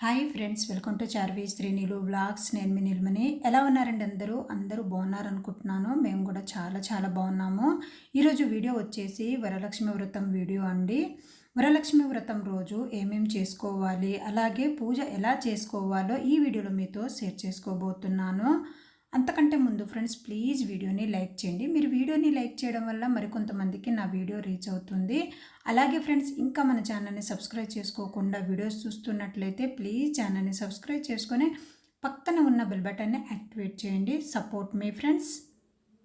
Hi friends welcome to Charvi Srinilu vlogs. నేను మీ నిల్మని ఎలా ఉన్నారండి అందరూ? అందరూ బాగున్నారు అనుకుంటున్నాను మేము కూడా చాలా చాలా బాగున్నాము. ఈరోజు వీడియో వచ్చేసి వరలక్ష్మి వ్రతం వీడియో అండి. వరలక్ష్మి వ్రతం రోజు ఏమేం చేసుకోవాలి? అలాగే పూజ ఎలా చేసుకోవాలో ఈ వీడియోలో మీతో షేర్ చేసుకోబోతున్నాను. అంతకంటే ముందు ఫ్రెండ్స్ ప్లీజ్ వీడియోని లైక్ చేయండి. మీరు వీడియోని లైక్ చేయడం వల్ల మరికొంతమందికి నా వీడియో రీచ్ అవుతుంది. అలాగే ఫ్రెండ్స్ ఇంకా మన ఛానల్ని సబ్స్క్రైబ్ చేసుకోకుండా వీడియోస్ చూస్తున్నట్లయితే ప్లీజ్ ఛానల్ని సబ్స్క్రైబ్ చేసుకొని పక్కన ఉన్న బెల్ బటన్ని యాక్టివేట్ చేయండి. సపోర్ట్ మీ ఫ్రెండ్స్.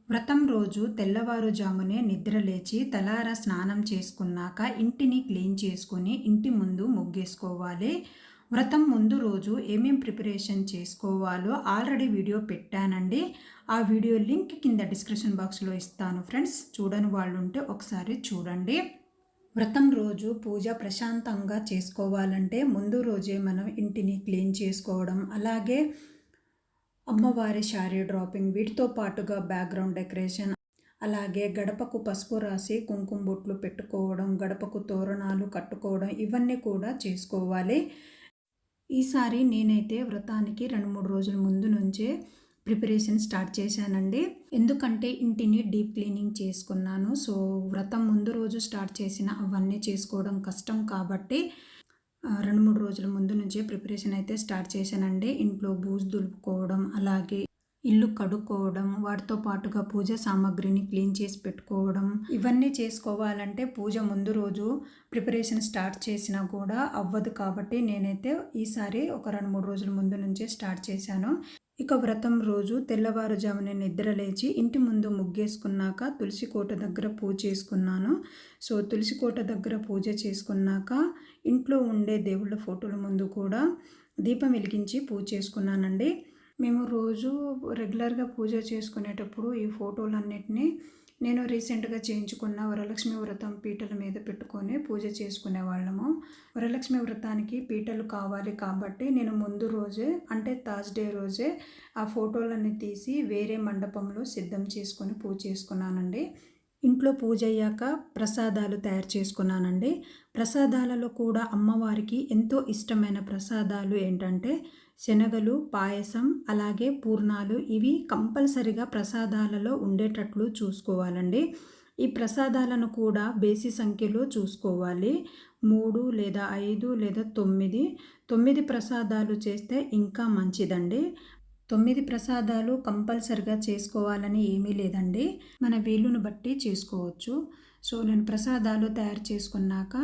వ్రతం రోజు తెల్లవారుజామునే నిద్ర లేచి తలారా స్నానం చేసుకున్నాక ఇంటిని క్లీన్ చేసుకొని ఇంటి ముందు ముగ్గేసుకోవాలి. వ్రతం ముందు రోజు ఏమేం ప్రిపరేషన్ చేసుకోవాలో ఆల్రెడీ వీడియో పెట్టానండి. ఆ వీడియో లింక్ కింద డిస్క్రిప్షన్ బాక్స్లో ఇస్తాను ఫ్రెండ్స్. చూడని వాళ్ళు ఉంటే ఒకసారి చూడండి. వ్రతం రోజు పూజ ప్రశాంతంగా చేసుకోవాలంటే ముందు రోజే మనం ఇంటిని క్లీన్ చేసుకోవడం అలాగే అమ్మవారి శారీ డ్రాపింగ్ వీటితో పాటుగా బ్యాక్గ్రౌండ్ డెకరేషన్ అలాగే గడపకు పసుపు రాసి కుంకుమ బొట్లు పెట్టుకోవడం గడపకు తోరణాలు కట్టుకోవడం ఇవన్నీ కూడా చేసుకోవాలి. ఈసారి నేనైతే వ్రతానికి రెండు మూడు రోజుల ముందు నుంచే ప్రిపరేషన్ స్టార్ట్ చేశానండి. ఎందుకంటే ఇంటిని డీప్ క్లీనింగ్ చేసుకున్నాను. సో వ్రతం ముందు రోజు స్టార్ట్ చేసిన అవన్నీ చేసుకోవడం కష్టం కాబట్టి రెండు మూడు రోజుల ముందు నుంచే ప్రిపరేషన్ అయితే స్టార్ట్ చేశానండి. ఇంట్లో బూజు దులుపుకోవడం అలాగే ఇల్లు కడుక్కోవడం వాటితో పాటుగా పూజ సామాగ్రిని క్లీన్ చేసి పెట్టుకోవడం ఇవన్నీ చేసుకోవాలంటే పూజ ముందు రోజు ప్రిపరేషన్ స్టార్ట్ చేసినా కూడా అవ్వదు కాబట్టి నేనైతే ఈసారి ఒక రెండు మూడు రోజుల ముందు నుంచే స్టార్ట్ చేశాను. ఇక వ్రతం రోజు తెల్లవారుజామున నిద్ర లేచి ఇంటి ముందు ముగ్గేసుకున్నాక తులసి కోట దగ్గర పూజ చేసుకున్నాను. సో తులసి కోట దగ్గర పూజ చేసుకున్నాక ఇంట్లో ఉండే దేవుళ్ళ ఫోటోల ముందు కూడా దీపం వెలిగించి పూజ చేసుకున్నానండి. మేము రోజు రెగ్యులర్గా పూజ చేసుకునేటప్పుడు ఈ ఫోటోలన్నిటినీ నేను రీసెంట్గా చేయించుకున్న వరలక్ష్మి వ్రతం పీటల మీద పెట్టుకొని పూజ చేసుకునే వాళ్ళము. వరలక్ష్మి వ్రతానికి పీటలు కావాలి కాబట్టి నేను ముందు రోజే అంటే థర్స్డే రోజే ఆ ఫోటోలన్నీ తీసి వేరే మండపంలో సిద్ధం చేసుకొని పూజ చేసుకున్నానండి. ఇంట్లో పూజ అయ్యాక ప్రసాదాలు తయారు చేసుకున్నానండి. ప్రసాదాలలో కూడా అమ్మవారికి ఎంతో ఇష్టమైన ప్రసాదాలు ఏంటంటే శనగలు పాయసం అలాగే పూర్ణాలు ఇవి కంపల్సరిగా ప్రసాదాలలో ఉండేటట్లు చూసుకోవాలండి. ఈ ప్రసాదాలను కూడా బేసి సంఖ్యలో చూసుకోవాలి. మూడు లేదా ఐదు లేదా తొమ్మిది. తొమ్మిది ప్రసాదాలు చేస్తే ఇంకా మంచిదండి. తొమ్మిది ప్రసాదాలు కంపల్సరిగా చేసుకోవాలని ఏమీ లేదండి. మన వీలును బట్టి చేసుకోవచ్చు. సో నేను ప్రసాదాలు తయారు చేసుకున్నాక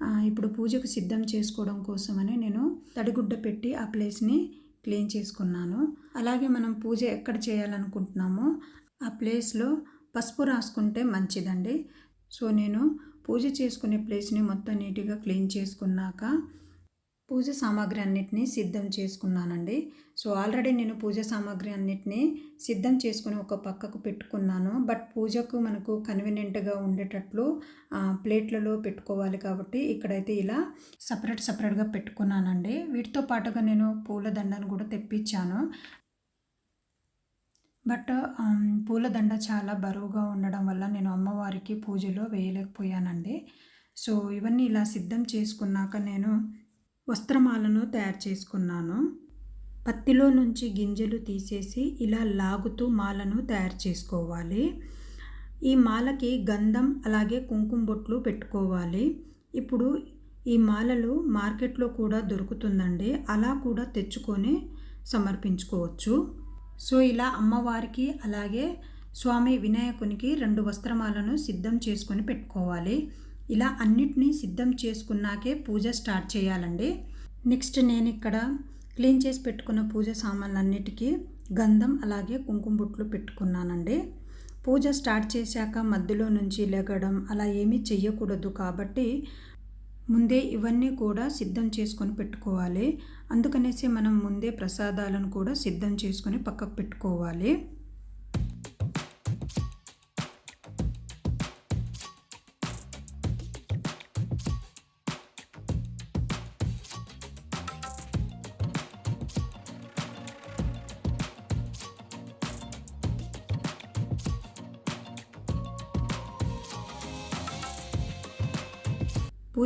ఇప్పుడు పూజకు సిద్ధం చేసుకోవడం కోసమని నేను తడిగుడ్డ పెట్టి ఆ ప్లేస్ని క్లీన్ చేసుకున్నాను. అలాగే మనం పూజ ఎక్కడ చేయాలనుకుంటున్నామో ఆ ప్లేస్లో పసుపు రాసుకుంటే మంచిదండి. సో నేను పూజ చేసుకునే ప్లేస్ని మొత్తం నీట్గా క్లీన్ చేసుకున్నాక పూజ సామాగ్రి అన్నిటినీ సిద్ధం చేసుకున్నానండి. సో ఆల్రెడీ నేను పూజ సామాగ్రి అన్నిటినీ సిద్ధం చేసుకుని ఒక పక్కకు పెట్టుకున్నాను. బట్ పూజకు మనకు కన్వీనియంట్గా ఉండేటట్లు ప్లేట్లలో పెట్టుకోవాలి కాబట్టి ఇక్కడైతే ఇలా సపరేట్ సపరేట్గా పెట్టుకున్నానండి. వీటితో పాటుగా నేను పూలదండను కూడా తెప్పించాను. బట్ పూలదండ చాలా బరువుగా ఉండడం వల్ల నేను అమ్మవారికి పూజలో వేయలేకపోయానండి. సో ఇవన్నీ ఇలా సిద్ధం చేసుకున్నాక నేను వస్త్రమాలను తయారు చేసుకున్నాను. పత్తిలో నుంచి గింజలు తీసేసి ఇలా లాగుతూ మాలను తయారు చేసుకోవాలి. ఈ మాలకి గంధం అలాగే కుంకుమ బొట్లు పెట్టుకోవాలి. ఇప్పుడు ఈ మాలలు మార్కెట్లో కూడా దొరుకుతుందండి. అలా కూడా తెచ్చుకొని సమర్పించుకోవచ్చు. సో ఇలా అమ్మవారికి అలాగే స్వామి వినాయకునికి రెండు వస్త్రమాలను సిద్ధం చేసుకొని పెట్టుకోవాలి. ఇలా అన్నిటినీ సిద్ధం చేసుకున్నాకే పూజ స్టార్ట్ చేయాలండి. నెక్స్ట్ నేను ఇక్కడ క్లీన్ చేసి పెట్టుకున్న పూజ సామాన్లన్నిటికీ గంధం అలాగే కుంకుమ బుట్లు పెట్టుకున్నానండి. పూజ స్టార్ట్ చేశాక మధ్యలో నుంచి లెగడం అలా ఏమీ చెయ్యకూడదు కాబట్టి ముందే ఇవన్నీ కూడా సిద్ధం చేసుకొని పెట్టుకోవాలి. అందుకనేసి మనం ముందే ప్రసాదాలను కూడా సిద్ధం చేసుకొని పక్కకు పెట్టుకోవాలి.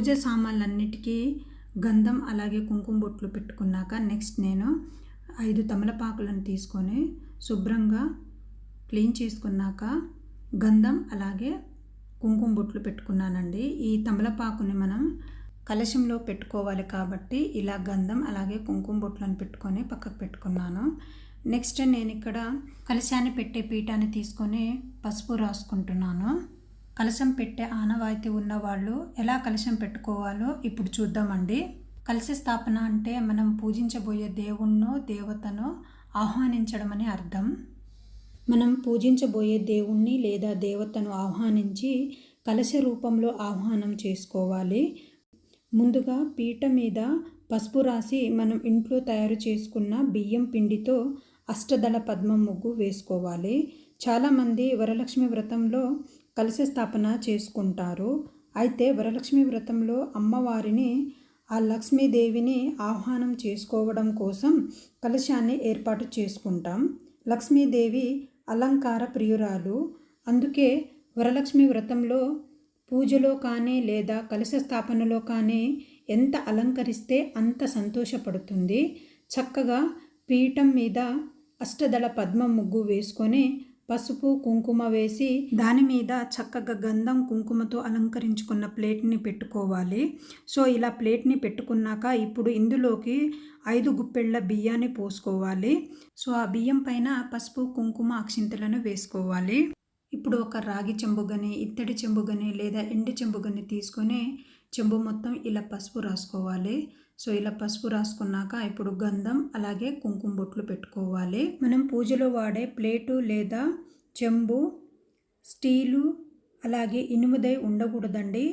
పూజ సామాన్లన్నిటికీ గంధం అలాగే కుంకుమ బొట్లు పెట్టుకున్నాక నెక్స్ట్ నేను ఐదు తమలపాకులను తీసుకొని శుభ్రంగా క్లీన్ చేసుకున్నాక గంధం అలాగే కుంకుమ బొట్లు పెట్టుకున్నానండి. ఈ తమలపాకుని మనం కలశంలో పెట్టుకోవాలి కాబట్టి ఇలా గంధం అలాగే కుంకుమ బొట్లను పెట్టుకొని పక్కకు పెట్టుకున్నాను. నెక్స్ట్ నేను ఇక్కడ కలశాన్ని పెట్టే పీఠాన్ని తీసుకొని పసుపు రాసుకుంటున్నాను. కలశం పెట్టే ఆనవాయితీ ఉన్నవాళ్ళు ఎలా కలశం పెట్టుకోవాలో ఇప్పుడు చూద్దామండి. కలశ స్థాపన అంటే మనం పూజించబోయే దేవుణ్ణో దేవతనో ఆహ్వానించడం అని అర్థం. మనం పూజించబోయే దేవుణ్ణి లేదా దేవతను ఆహ్వానించి కలశ రూపంలో ఆహ్వానం చేసుకోవాలి. ముందుగా పీట మీద పసుపు రాసి మనం ఇంట్లో తయారు చేసుకున్న బియ్యం పిండితో అష్టదళ పద్మం ముగ్గు వేసుకోవాలి. చాలామంది వరలక్ష్మి వ్రతంలో కలిసి స్థాపన చేసుకుంటారు. అయితే వరలక్ష్మి వ్రతంలో అమ్మవారిని ఆ లక్ష్మీదేవిని ఆహ్వానం చేసుకోవడం కోసం కలశాన్ని ఏర్పాటు చేసుకుంటాం. లక్ష్మీదేవి అలంకార ప్రియురాలు. అందుకే వరలక్ష్మి వ్రతంలో పూజలో కానీ లేదా కలశ స్థాపనలో కానీ ఎంత అలంకరిస్తే అంత సంతోషపడుతుంది. చక్కగా పీఠం మీద అష్టదళ పద్మ ముగ్గు వేసుకొని పసుపు కుంకుమ వేసి దాని మీద చక్కగా గంధం కుంకుమతో అలంకరించుకున్న ప్లేట్ని పెట్టుకోవాలి. సో ఇలా ప్లేట్ని పెట్టుకున్నాక ఇప్పుడు ఇందులోకి ఐదు గుప్పెళ్ళ బియ్యాన్ని పోసుకోవాలి. సో ఆ బియ్యం పైన పసుపు కుంకుమ అక్షింతలను వేసుకోవాలి. ఇప్పుడు ఒక రాగి చెంబుగని ఇత్తడి చెంబుగని లేదా ఎండి చెంబుగని తీసుకొని చెంబు మొత్తం ఇలా పసుపు రాసుకోవాలి. సో ఇలా పసుపు రాసుకున్నాక ఇప్పుడు గంధం అలాగే కుంకుమ బొట్లు పెట్టుకోవాలి. మనం పూజలో వాడే ప్లేటు లేదా చెంబు స్టీలు అలాగే ఇనుముదై ఉండకూడదండి.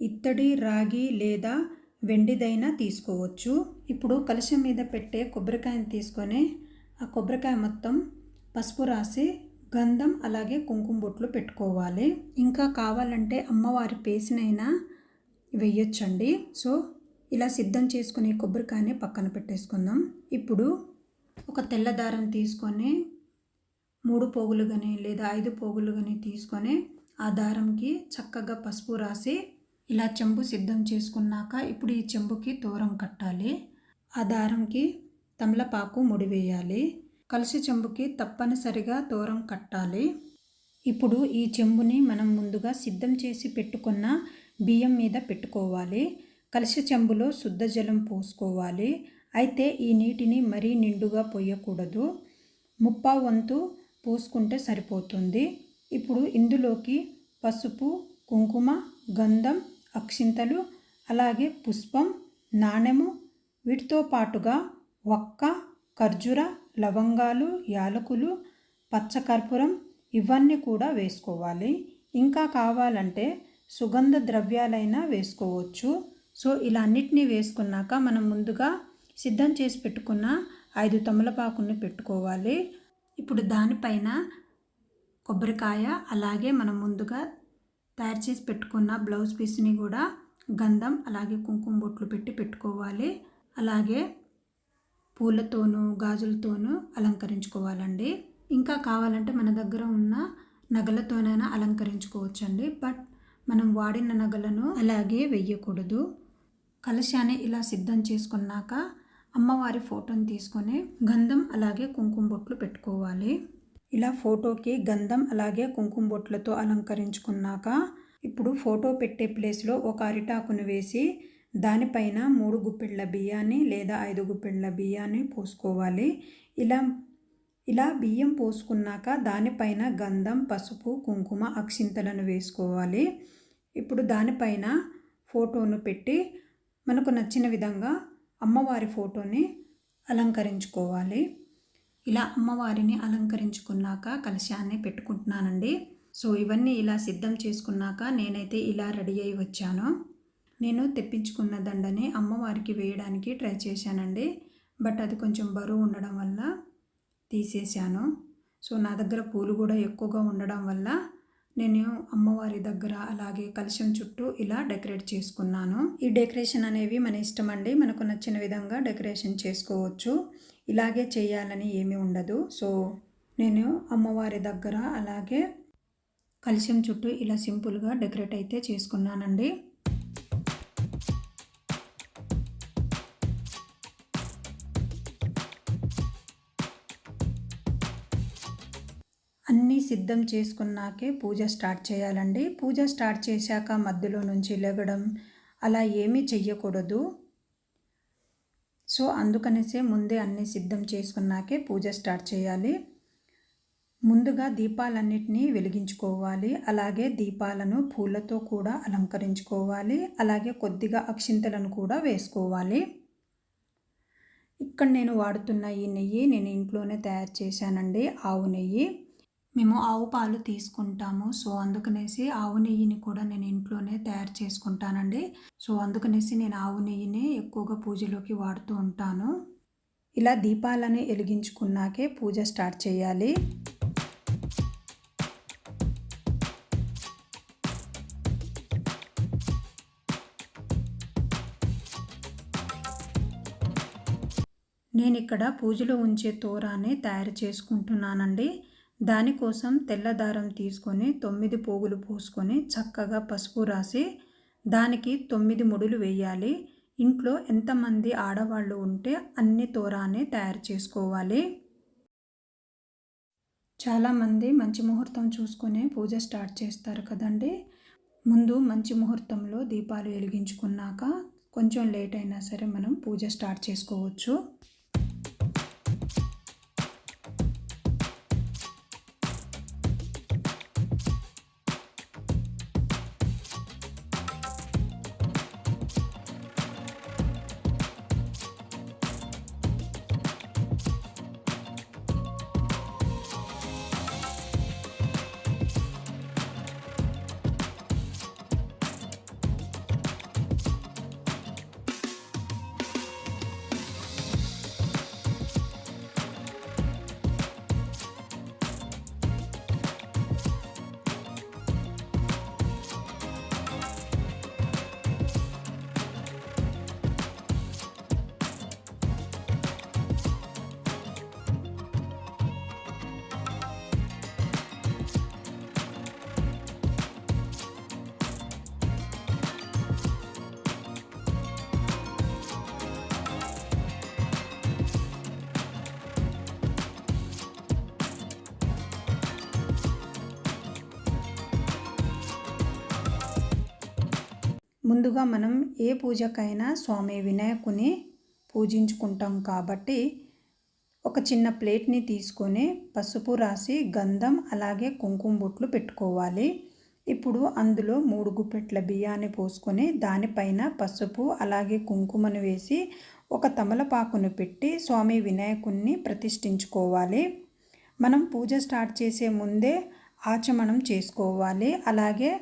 ఇత్తడి రాగి లేదా వెండిదైనా తీసుకోవచ్చు. ఇప్పుడు కలశం మీద పెట్టే కొబ్బరికాయని తీసుకొని ఆ కొబ్బరికాయ మొత్తం పసుపు రాసి గంధం అలాగే కుంకుమ బొట్లు పెట్టుకోవాలి. ఇంకా కావాలంటే అమ్మవారి పేసినైనా వెయ్యొచ్చండి. సో ఇలా సిద్ధం చేసుకుని కొబ్బరికాయని పక్కన పెట్టేసుకుందాం. ఇప్పుడు ఒక తెల్ల దారం తీసుకొని మూడు పోగులు కానీ లేదా ఐదు పోగులు కానీ తీసుకొని ఆ దారంకి చక్కగా పసుపు రాసి ఇలా చెంబు సిద్ధం చేసుకున్నాక ఇప్పుడు ఈ చెంబుకి దూరం కట్టాలి. ఆ దారంకి తమలపాకు ముడివేయాలి కలిసి చెంబుకి తప్పనిసరిగా దూరం కట్టాలి. ఇప్పుడు ఈ చెంబుని మనం ముందుగా సిద్ధం చేసి పెట్టుకున్న బియ్యం మీద పెట్టుకోవాలి. కలిసి చెంబులో శుద్ధ జలం పోసుకోవాలి. అయితే ఈ నీటిని మరీ నిండుగా పోయకూడదు. ముప్పా వంతు పోసుకుంటే సరిపోతుంది. ఇప్పుడు ఇందులోకి పసుపు కుంకుమ గంధం అక్షింతలు అలాగే పుష్పం నాణెము వీటితో పాటుగా ఒక్క ఖర్జూర లవంగాలు యాలకులు పచ్చకర్పూరం ఇవన్నీ కూడా వేసుకోవాలి. ఇంకా కావాలంటే సుగంధ ద్రవ్యాలైనా వేసుకోవచ్చు. సో ఇలా అన్నిటినీ వేసుకున్నాక మనం ముందుగా సిద్ధం చేసి పెట్టుకున్న ఐదు తమలపాకుని పెట్టుకోవాలి. ఇప్పుడు దానిపైన కొబ్బరికాయ అలాగే మనం ముందుగా తయారు చేసి పెట్టుకున్న బ్లౌజ్ పీస్ని కూడా గంధం అలాగే కుంకుమ బొట్లు పెట్టి పెట్టుకోవాలి. అలాగే పూలతోనూ గాజులతోనూ అలంకరించుకోవాలండి. ఇంకా కావాలంటే మన దగ్గర ఉన్న నగలతోనైనా అలంకరించుకోవచ్చండి. బట్ మనం వాడిన నగలను అలాగే వెయ్యకూడదు కలశాన్ని ఇలా సిద్ధం చేసుకున్నాక అమ్మవారి ఫోటోని తీసుకొని గంధం అలాగే కుంకుమ బొట్లు పెట్టుకోవాలి. ఇలా ఫోటోకి గంధం అలాగే కుంకుమ బొట్లతో అలంకరించుకున్నాక ఇప్పుడు ఫోటో పెట్టే ప్లేస్లో ఒక అరిటాకును వేసి దానిపైన మూడు గుప్పెళ్ళ బియ్యాన్ని లేదా ఐదు గుప్పెళ్ళ బియ్యాన్ని పోసుకోవాలి. ఇలా ఇలా బియ్యం పోసుకున్నాక దానిపైన గంధం పసుపు కుంకుమ అక్షింతలను వేసుకోవాలి. ఇప్పుడు దానిపైన ఫోటోను పెట్టి మనకు నచ్చిన విధంగా అమ్మవారి ఫోటోని అలంకరించుకోవాలి. ఇలా అమ్మవారిని అలంకరించుకున్నాక కలశాన్ని పెట్టుకుంటున్నానండి. సో ఇవన్నీ ఇలా సిద్ధం చేసుకున్నాక నేనైతే ఇలా రెడీ అయి వచ్చాను. నేను తెప్పించుకున్న దండని అమ్మవారికి వేయడానికి ట్రై చేశానండి. బట్ అది కొంచెం బరువు ఉండడం వల్ల తీసేశాను. సో నా దగ్గర పూలు కూడా ఎక్కువగా ఉండడం వల్ల నేను అమ్మవారి దగ్గర అలాగే కలశం చుట్టూ ఇలా డెకరేట్ చేసుకున్నాను. ఈ డెకరేషన్ అనేవి మన ఇష్టం అండి. మనకు నచ్చిన విధంగా డెకరేషన్ చేసుకోవచ్చు. ఇలాగే చేయాలని ఏమీ ఉండదు. సో నేను అమ్మవారి దగ్గర అలాగే కలశం చుట్టూ ఇలా సింపుల్గా డెకరేట్ అయితే చేసుకున్నానండి. అన్నీ సిద్ధం చేసుకున్నాకే పూజ స్టార్ట్ చేయాలండి. పూజ స్టార్ట్ చేశాక మధ్యలో నుంచి లెగడం అలా ఏమీ చెయ్యకూడదు. సో అందుకనేసే ముందే అన్నీ సిద్ధం చేసుకున్నాకే పూజ స్టార్ట్ చేయాలి. ముందుగా దీపాలన్నిటినీ వెలిగించుకోవాలి. అలాగే దీపాలను పూలతో కూడా అలంకరించుకోవాలి. అలాగే కొద్దిగా అక్షింతలను కూడా వేసుకోవాలి. ఇక్కడ నేను వాడుతున్న ఈ నెయ్యి నేను ఇంట్లోనే తయారు చేశానండి. ఆవు నెయ్యి. మేము ఆవు పాలు తీసుకుంటాము. సో అందుకనేసి ఆవు నెయ్యిని కూడా నేను ఇంట్లోనే తయారు చేసుకుంటానండి. సో అందుకనేసి నేను ఆవు నెయ్యిని ఎక్కువగా పూజలోకి వాడుతూ ఉంటాను. ఇలా దీపాలను వెలిగించుకున్నాకే పూజ స్టార్ట్ చేయాలి. నేను ఇక్కడ పూజలో ఉంచే తోరాన్ని తయారు చేసుకుంటున్నానండి. దానికోసం తెల్ల దారం తీసుకొని తొమ్మిది పోగులు పోసుకొని చక్కగా పసుపు రాసి దానికి తొమ్మిది ముడులు వేయాలి. ఇంట్లో ఎంతమంది ఆడవాళ్ళు ఉంటే అన్ని తోరానే తయారు చేసుకోవాలి. చాలామంది మంచి ముహూర్తం చూసుకొని పూజ స్టార్ట్ చేస్తారు కదండి. ముందు మంచి ముహూర్తంలో దీపాలు వెలిగించుకున్నాక కొంచెం లేట్ అయినా సరే మనం పూజ స్టార్ట్ చేసుకోవచ్చు. ముందుగా మనం ఏ పూజకైనా స్వామి వినాయకుని పూజించుకుంటాం కాబట్టి ఒక చిన్న ప్లేట్ని తీసుకొని పసుపు రాసి గంధం అలాగే కుంకుమ బొట్లు పెట్టుకోవాలి. ఇప్పుడు అందులో మూడు గుప్పెట్ల బియ్యాన్ని పోసుకొని దానిపైన పసుపు అలాగే కుంకుమను వేసి ఒక తమలపాకును పెట్టి స్వామి వినాయకుణ్ణి ప్రతిష్ఠించుకోవాలి. మనం పూజ స్టార్ట్ చేసే ముందే ఆచమనం చేసుకోవాలి. అలాగే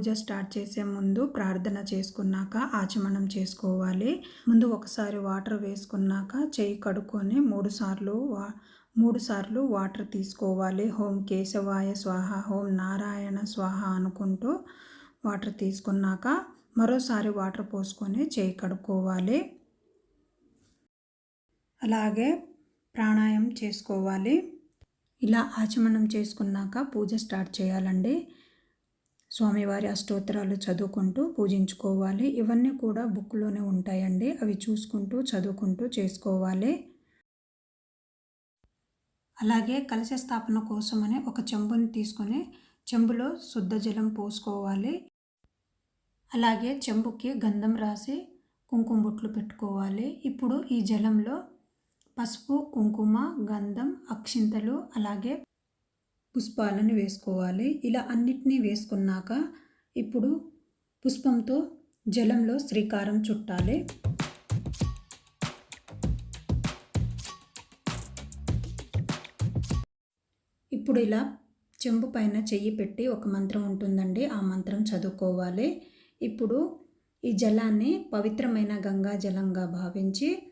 పూజ స్టార్ట్ చేసే ముందు ప్రార్థన చేసుకున్నాక ఆచమనం చేసుకోవాలి. ముందు ఒకసారి వాటర్ వేసుకున్నాక చేయి కడుక్కొని మూడు సార్లు వా మూడు సార్లు వాటర్ తీసుకోవాలి. హోం కేశవాయ స్వాహ హోం నారాయణ స్వాహ అనుకుంటూ వాటర్ తీసుకున్నాక మరోసారి వాటర్ పోసుకొని చేయి కడుక్కోవాలి. అలాగే ప్రాణాయామం చేసుకోవాలి. ఇలా ఆచమనం చేసుకున్నాక పూజ స్టార్ట్ చేయాలండి. స్వామివారి అష్టోత్తరాలు చదువుకుంటూ పూజించుకోవాలి. ఇవన్నీ కూడా బుక్లోనే ఉంటాయండి. అవి చూసుకుంటూ చదువుకుంటూ చేసుకోవాలి. అలాగే కలశ స్థాపన కోసమని ఒక చెంబుని తీసుకొని చెంబులో శుద్ధ జలం పోసుకోవాలి. అలాగే చెంబుకి గంధం రాసి కుంకుమ బొట్లు పెట్టుకోవాలి. ఇప్పుడు ఈ జలంలో పసుపు కుంకుమ గంధం అక్షింతలు అలాగే పుష్పాలను వేసుకోవాలి. ఇలా అన్నిటినీ వేసుకున్నాక ఇప్పుడు పుష్పంతో జలంలో శ్రీకారం చుట్టాలి. ఇప్పుడు ఇలా చెంబు పైన చెయ్యి పెట్టి ఒక మంత్రం ఉంటుందండి. ఆ మంత్రం చదువుకోవాలి. ఇప్పుడు ఈ జలాన్ని పవిత్రమైన గంగా జలంగా భావించి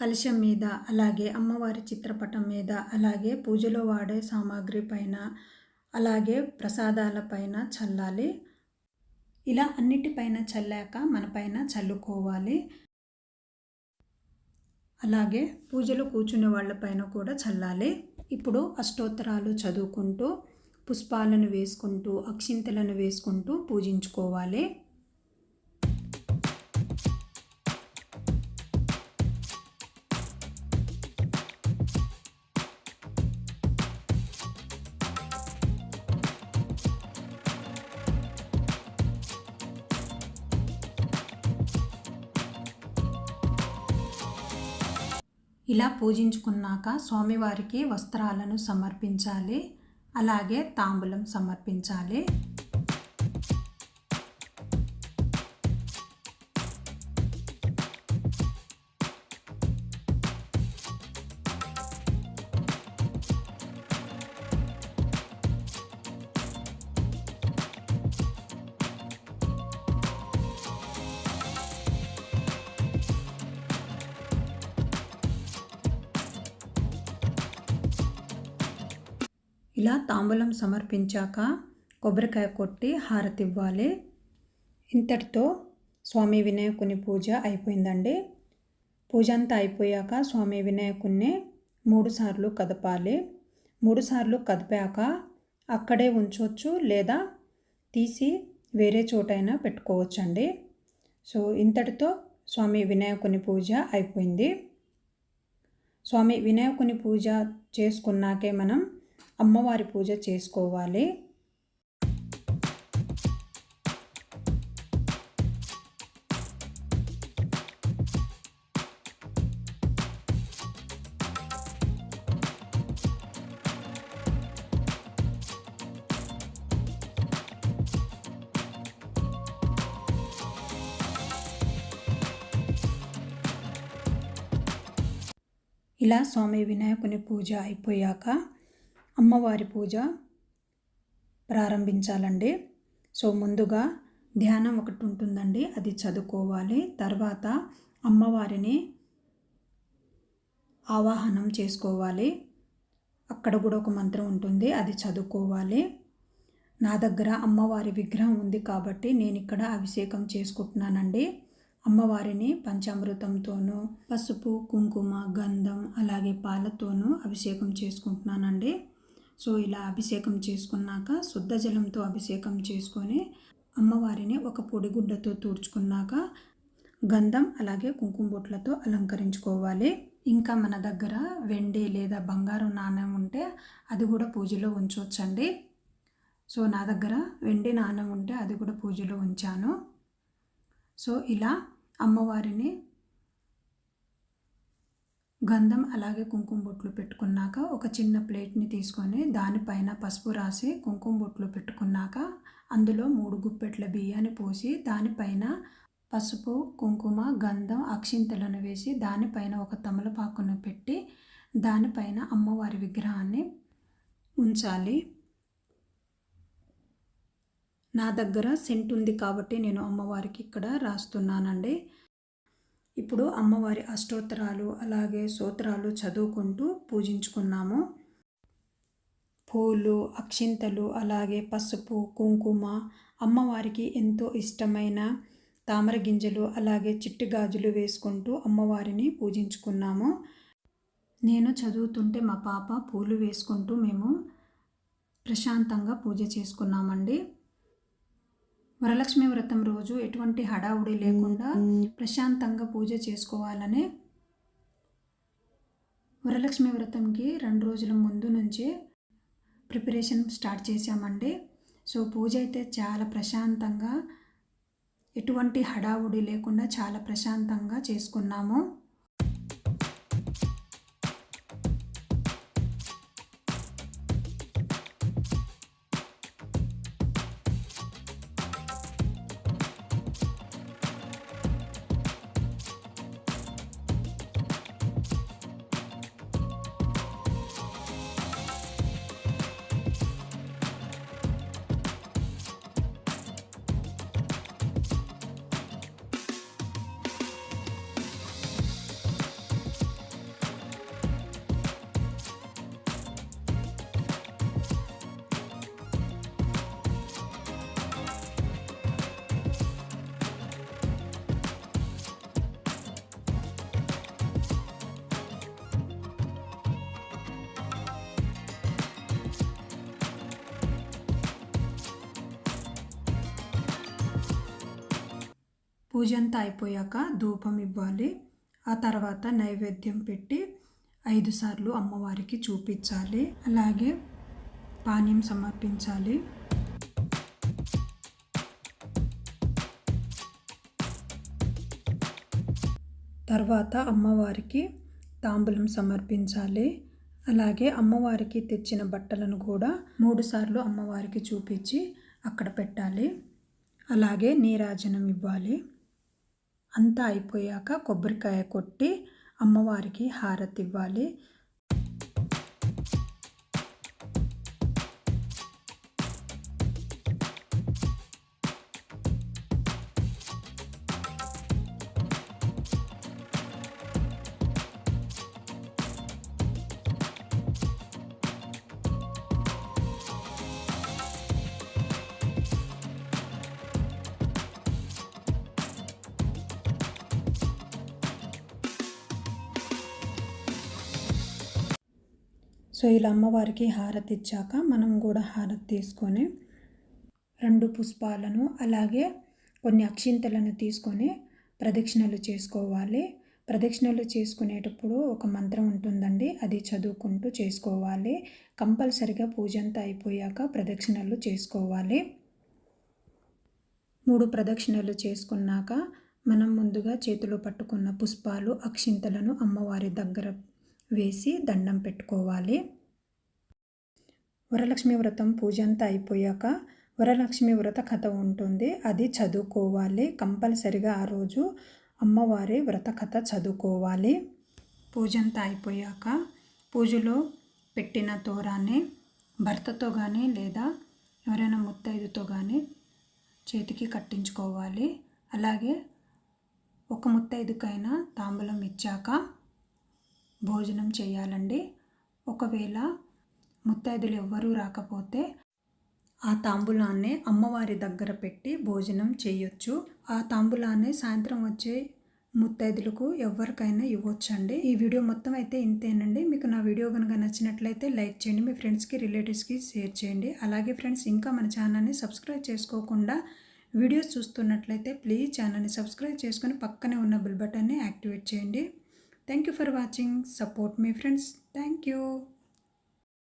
కలశం మీద అలాగే అమ్మవారి చిత్రపటం మీద అలాగే పూజలో వాడే సామాగ్రి పైన అలాగే ప్రసాదాల పైన చల్లాలి. ఇలా అన్నిటిపైన చల్లాక మనపైన చల్లుకోవాలి. అలాగే పూజలు కూర్చునే వాళ్ళపైన కూడా చల్లాలి. ఇప్పుడు అష్టోత్తరాలు చదువుకుంటూ పుష్పాలను వేసుకుంటూ అక్షింతలను వేసుకుంటూ పూజించుకోవాలి. పూజించుకున్నాక స్వామివారికి వస్త్రాలను సమర్పించాలి. అలాగే తాంబూలం సమర్పించాలి. ఇలా తాంబూలం సమర్పించాక కొబ్బరికాయ కొట్టి హారతి ఇవ్వాలి ఇంతటితో స్వామి వినాయకుని పూజ అయిపోయిందండి. పూజ అంతా అయిపోయాక స్వామి వినాయకుడిని మూడుసార్లు కదపాలి. మూడుసార్లు కదిపాక అక్కడే ఉంచవచ్చు లేదా తీసి వేరే చోటైనా పెట్టుకోవచ్చండి. సో ఇంతటితో స్వామి వినాయకుని పూజ అయిపోయింది. స్వామి వినాయకుని పూజ చేసుకున్నాకే మనం అమ్మవారి పూజ చేసుకోవాలి. ఇలా స్వామి వినాయకుని పూజ అయిపోయాక అమ్మవారి పూజ ప్రారంభించాలండి. సో ముందుగా ధ్యానం ఒకటి ఉంటుందండి. అది చదువుకోవాలి. తర్వాత అమ్మవారిని ఆవాహనం చేసుకోవాలి. అక్కడ కూడా ఒక మంత్రం ఉంటుంది. అది చదువుకోవాలి. నా దగ్గర అమ్మవారి విగ్రహం ఉంది కాబట్టి నేను ఇక్కడ అభిషేకం చేసుకుంటున్నానండి. అమ్మవారిని పంచామృతంతోనూ పసుపు కుంకుమ గంధం అలాగే పాలతోనూ అభిషేకం చేసుకుంటున్నానండి. సో ఇలా అభిషేకం చేసుకున్నాక శుద్ధ జలంతో అభిషేకం చేసుకొని అమ్మవారిని ఒక పొడిగుడ్డతో తుడుచుకున్నాక గంధం అలాగే కుంకుమ బొట్లతో అలంకరించుకోవాలి. ఇంకా మన దగ్గర వెండి లేదా బంగారం నాణ్యం ఉంటే అది కూడా పూజలో ఉంచవచ్చండి సో నా దగ్గర వెండి నాణ్యం ఉంటే అది కూడా పూజలో ఉంచాను. సో ఇలా అమ్మవారిని గంధం అలాగే కుంకుమ బొట్లు పెట్టుకున్నాక ఒక చిన్న ప్లేట్ని తీసుకొని దానిపైన పసుపు రాసి కుంకుమ బొట్లు పెట్టుకున్నాక అందులో మూడు గుప్పెట్ల బియ్యాన్ని పోసి దానిపైన పసుపు కుంకుమ గంధం అక్షింతలను వేసి దానిపైన ఒక తమలపాకును పెట్టి దానిపైన అమ్మవారి విగ్రహాన్ని ఉంచాలి. నా దగ్గర సెంట్ ఉంది కాబట్టి నేను అమ్మవారికి ఇక్కడ రాస్తున్నానండి. ఇప్పుడు అమ్మవారి అష్టోత్తరాలు అలాగే సూత్రాలు చదువుకుంటూ పూజించుకున్నాము. పూలు అక్షింతలు అలాగే పసుపు కుంకుమ అమ్మవారికి ఎంతో ఇష్టమైన తామర గింజలు అలాగే చిట్టి గాజులు వేసుకుంటూ అమ్మవారిని పూజించుకున్నాము. నేను చదువుతుంటే మా పాప పూలు వేసుకుంటూ మేము ప్రశాంతంగా పూజ చేసుకున్నామండి. వరలక్ష్మి వ్రతం రోజు ఎటువంటి హడావుడి లేకుండా ప్రశాంతంగా పూజ చేసుకోవాలని వరలక్ష్మి వ్రతంకి రెండు రోజుల ముందు నుంచే ప్రిపరేషన్ స్టార్ట్ చేశామండి. సో పూజ అయితే చాలా ప్రశాంతంగా ఎటువంటి హడావుడి లేకుండా చాలా ప్రశాంతంగా చేసుకున్నాము. పూజ అంతా అయిపోయాక ధూపం ఇవ్వాలి. ఆ తర్వాత నైవేద్యం పెట్టి ఐదు సార్లు అమ్మవారికి చూపించాలి. అలాగే పానీయం సమర్పించాలి. తర్వాత అమ్మవారికి తాంబూలం సమర్పించాలి. అలాగే అమ్మవారికి తెచ్చిన బట్టలను కూడా మూడుసార్లు అమ్మవారికి చూపించి అక్కడ పెట్టాలి. అలాగే నీరాజనం ఇవ్వాలి. అంతా అయిపోయాక కొబ్బరికాయ కొట్టి అమ్మవారికి హారతి ఇవ్వాలి. సో ఇలా అమ్మవారికి హారతి ఇచ్చాక మనం కూడా హారతి తీసుకొని రెండు పుష్పాలను అలాగే కొన్ని అక్షింతలను తీసుకొని ప్రదక్షిణలు చేసుకోవాలి. ప్రదక్షిణలు చేసుకునేటప్పుడు ఒక మంత్రం ఉంటుందండి. అది చదువుకుంటూ చేసుకోవాలి. కంపల్సరిగా పూజ అంతా అయిపోయాక ప్రదక్షిణలు చేసుకోవాలి. మూడు ప్రదక్షిణలు చేసుకున్నాక మనం ముందుగా చేతిలో పట్టుకున్న పుష్పాలు అక్షింతలను అమ్మవారి దగ్గర వేసి దండం పెట్టుకోవాలి. వరలక్ష్మి వ్రతం పూజ అంతా అయిపోయాక వరలక్ష్మి వ్రత కథ ఉంటుంది. అది చదువుకోవాలి. కంపల్సరిగా ఆ రోజు అమ్మవారి వ్రత కథ చదువుకోవాలి. పూజ అంతా అయిపోయాక పూజలో పెట్టిన తోరాన్ని భర్తతో కానీ లేదా ఎవరైనా ముత్తైదుతో కానీ చేతికి కట్టించుకోవాలి. అలాగే ఒక ముత్తైదుకైనా తాంబూలం ఇచ్చాక భోజనం చేయాలండి. ఒకవేళ ముత్తైదులు ఎవ్వరూ రాకపోతే ఆ తాంబూలాన్ని అమ్మవారి దగ్గర పెట్టి భోజనం చేయొచ్చు. ఆ తాంబూలాన్ని సాయంత్రం వచ్చే ముత్తైదులకు ఎవరికైనా ఇవ్వచ్చండి. ఈ వీడియో మొత్తం అయితే ఇంతేనండి. మీకు నా వీడియో కనుక నచ్చినట్లయితే లైక్ చేయండి మీ ఫ్రెండ్స్కి రిలేటివ్స్కి షేర్ చేయండి. అలాగే ఫ్రెండ్స్ ఇంకా మన ఛానల్ని సబ్స్క్రైబ్ చేసుకోకుండా వీడియోస్ చూస్తున్నట్లయితే ప్లీజ్ ఛానల్ని సబ్స్క్రైబ్ చేసుకొని పక్కనే ఉన్న బిల్ బటన్ని యాక్టివేట్ చేయండి. Thank you for watching. Support me friends. Thank you.